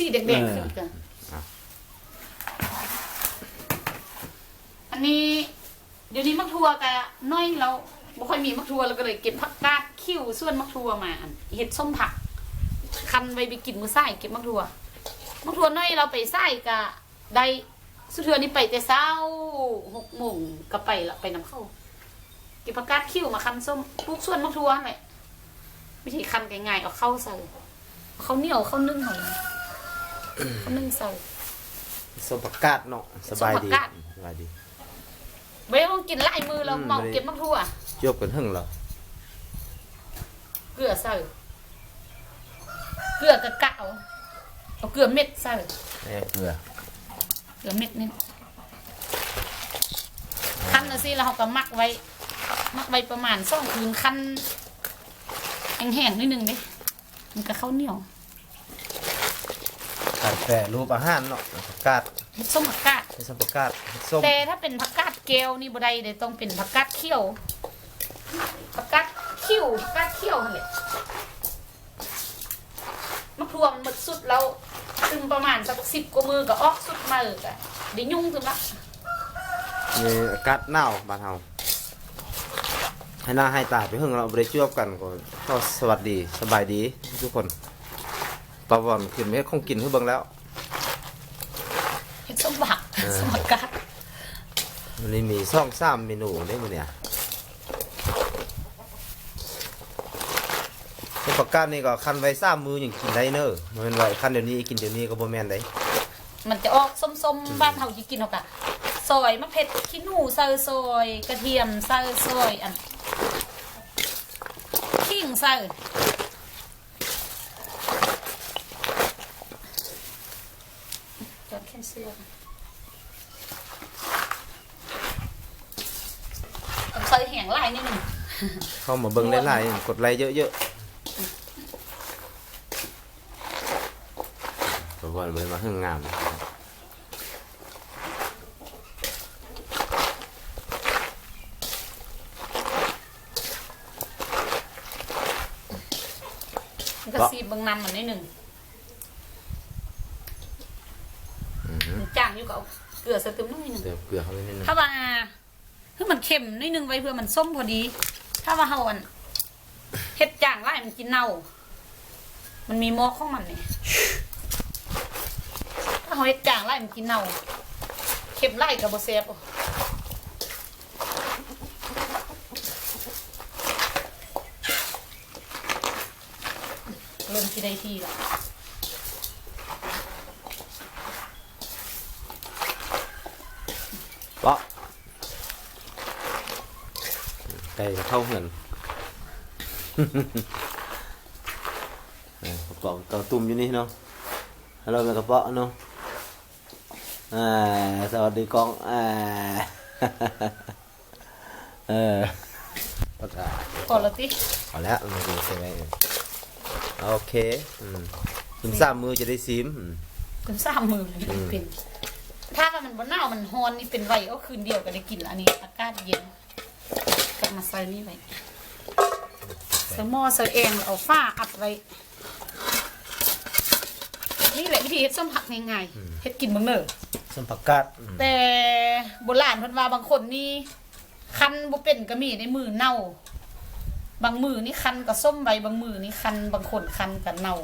สีแดงเอๆอขึ้นกันอันนี้ เดี๋ยวนี้มักทัวกะน้อยเราบ่ค่อยมีมักทัวเราก็เลยเก็บผักกาดคิ้วส่วนมักทัวมาอันเห็ดส้มผัก คันไว้ไปกินมื้อซ้ายเก็บมักทัวมักทัวน้อยเราไปซ้ายกะได้สุดเทือนี้ไปแต่เช้าหกโมงก็ไปละไปนำเข้าเก็บผักกาดคิ้วมาคันส้มปลูกส่วนมักทัวนั่นแหละวิธีคันง่ายๆเอาเข้าใส่เอาข้าวเหนียวข้าวนึ่งเขาเลยข้าวนึ่งใส่สมประกาศเนาะสบายดีสมประกาศ สบายดีไม่ต้องกินไล่มือเราอืม เมาไม่ได้เก็บมักทั่ว จบกันหึ่งเหรอเกลือใส่เกลือกะกะเอาเอาเกลือเม็ดใส่เอ้ยเกลือเกลือเม็ดนี่คั้นนะสิแล้วเราก็มักไว้ มักไว้ประมาณสองคืนคั้นแห้งๆนิดนึงเด้มันก็ข้าวเหนียว การแปรรูปอาหารเนาะประกาศเห็ดส้มผักกาดให้สมประกาศส้มแต่ถ้าเป็นผักกาดเกลนี่บ่ได้เดี๋ยวต้องเป็นผักกาดเขี้ยวผักกาดคิ้วผักกาดเขี้ยวนั่นแหละมะพร้าวมันหมดสุดแล้วซึมประมาณสักสิบกว่ามือก็ออกสุดมือก็ได้ยุ่งถึงละมีอากาศหนาวบ้านเฮาให้หน้าให้ตาไปหึ่งเราบ่ได้จวบกันก็ก็สวัสดีสบายดีทุกคน ปลาบอนขึ้นไม่คงกินให้เบิ่งแล้ว เห็ดส้มบักเออส้มผักกาดวันนี้มีซ่องสามเมนูได้มื้อเนี่ยสมประกาศนี่ก็คันไว้สามมือยังกินได้เนอะมันเป็นไว้คันเดี๋ยวนี้กินเดี๋ยวนี้ก็บ่แม่นได้มันจะออกส้มๆบ้านเฮาสิกินเฮากะซอยมะเผ็ดขี้หนูใส่ซอยกระเทียมใส่ซอยอันขิงใส่จอดแค่ เสื้อต้องใส่แห้งหลายนิดหนึงเข้ามาเบิ่งหลายๆกดไลค์เยอะๆตัวบอลเลยมาหึ่งงามมันก็ซีบบางน้ำมันนิดหนึ่งมันจ้างอยู่กับเกลือส่เติมนิดหนึ่งเติมเกลือเข้าไปนิดนึงถ้าว่าคือมันเค็มนิดนึงไว้เพื่อมันส้มพอดี ถ้าว่าเฮาอันเฮ็ดจางไล่มันกินเน่า มันมีม้อของมันนี่ถ้าเฮาเฮ็ดจางไล่มันกินเน่าเค็มไล่กับบ่แซ่บเริ่มสิได้ที่ละ เปาะไก่จะเข้าเหือนเออกระเป๋าเกาตุ่มอยู่นี่เนาะฮัลโหลแม่กระเป๋าเนาะอ่าสวัสดีกองอ่าเออประกาศพอแล้วติเอาแล้วมาดูใช่ไหมโอเคอืมคุณสามมือจะได้ซิมอืมถึงสามมือเลยอืมเป็น ถ้าว่ามันบนหนาวมันฮอนนี่เป็นไวก็คืนเดียวก็ได้กินละอันนี้อากาศเย็นกลับมาใส่นี่ไว้ใส่หม้อใส่เองแล้วเอาฝ้าอัดไว้ นี่แหละวิธีเฮ็ดส้มผักง่ายๆเฮ็ดกินเบิ่งเด้อสมผักกาดอืมแต่โบราณเพิ่นว่าบางคนนี่คันบ่เป็นก็มีในมือเน่า บางมือนี่คันก็ส้มใบบางมือนี่คันบางคนคันก็เน่า